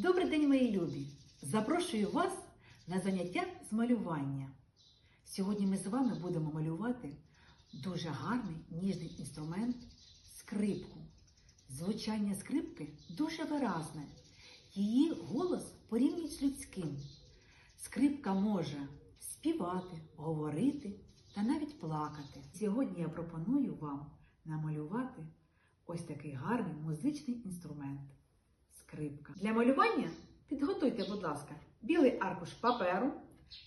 Добрий день, мої любі! Запрошую вас на заняття з малювання. Сьогодні ми з вами будемо малювати дуже гарний ніжний інструмент скрипку. Звучання скрипки дуже виразне. Її голос порівнюють з людським. Скрипка може співати, говорити та навіть плакати. Сьогодні я пропоную вам намалювати ось такий гарний музичний інструмент скрипка. Для малювання підготуйте, будь ласка, білий аркуш паперу,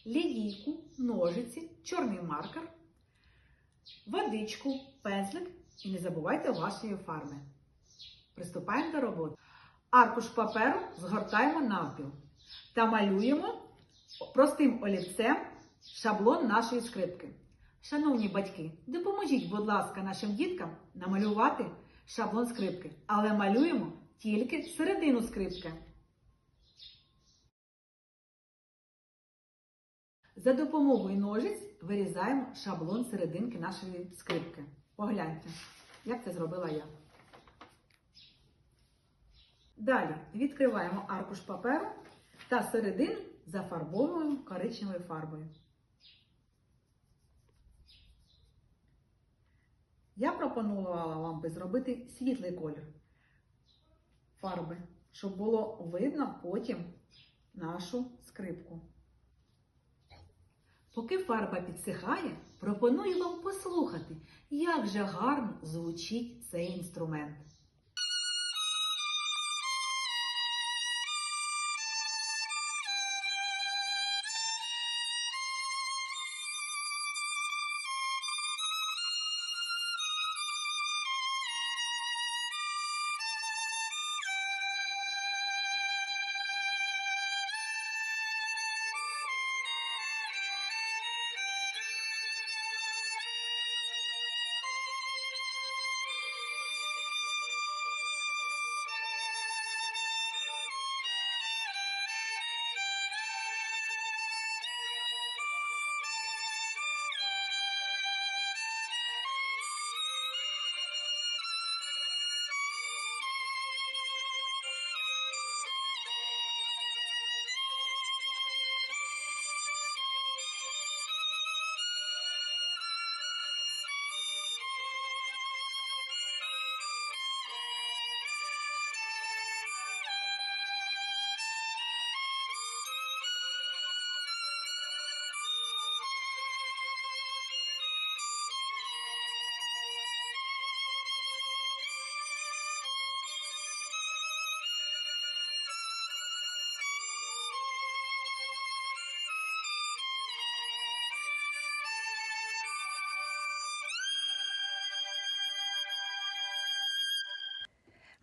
лінійку, ножиці, чорний маркер, водичку, пензлик і не забувайте вашої фарби. Приступаємо до роботи. Аркуш паперу згортаємо навпіл та малюємо простим олівцем шаблон нашої скрипки. Шановні батьки, допоможіть, будь ласка, нашим діткам намалювати шаблон скрипки, але малюємо тільки середину скрипки. За допомогою ножиць вирізаємо шаблон серединки нашої скрипки. Погляньте, як це зробила я. Далі відкриваємо аркуш паперу та середину зафарбовуємо коричневою фарбою. Я пропонувала вам би зробити світлий колір фарби, щоб було видно потім нашу скрипку. Поки фарба підсихає, пропоную вам послухати, як же гарно звучить цей інструмент.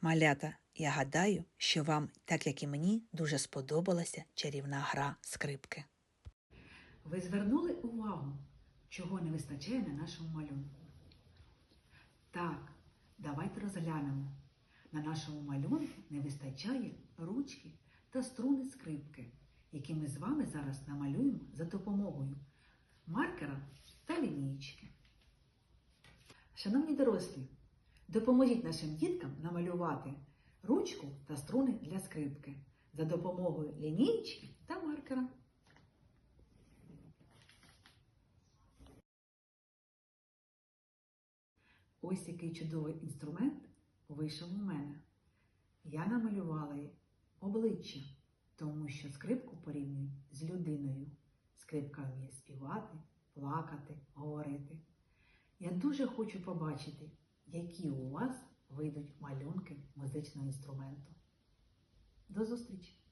Малята, я гадаю, що вам, так як і мені, дуже сподобалася чарівна гра скрипки. Ви звернули увагу, чого не вистачає на нашому малюнку? Так, давайте розглянемо. На нашому малюнку не вистачає ручки та струни скрипки, які ми з вами зараз намалюємо за допомогою маркера та лінійки. Шановні дорослі, допоможіть нашим діткам намалювати ручку та струни для скрипки за допомогою лінійки та маркера. Ось який чудовий інструмент вийшов у мене. Я намалювала обличчя, тому що скрипку порівнюють з людиною. Скрипка вміє співати, плакати, говорити. Я дуже хочу побачити, які у вас вийдуть малюнки музичного інструменту. До зустрічі!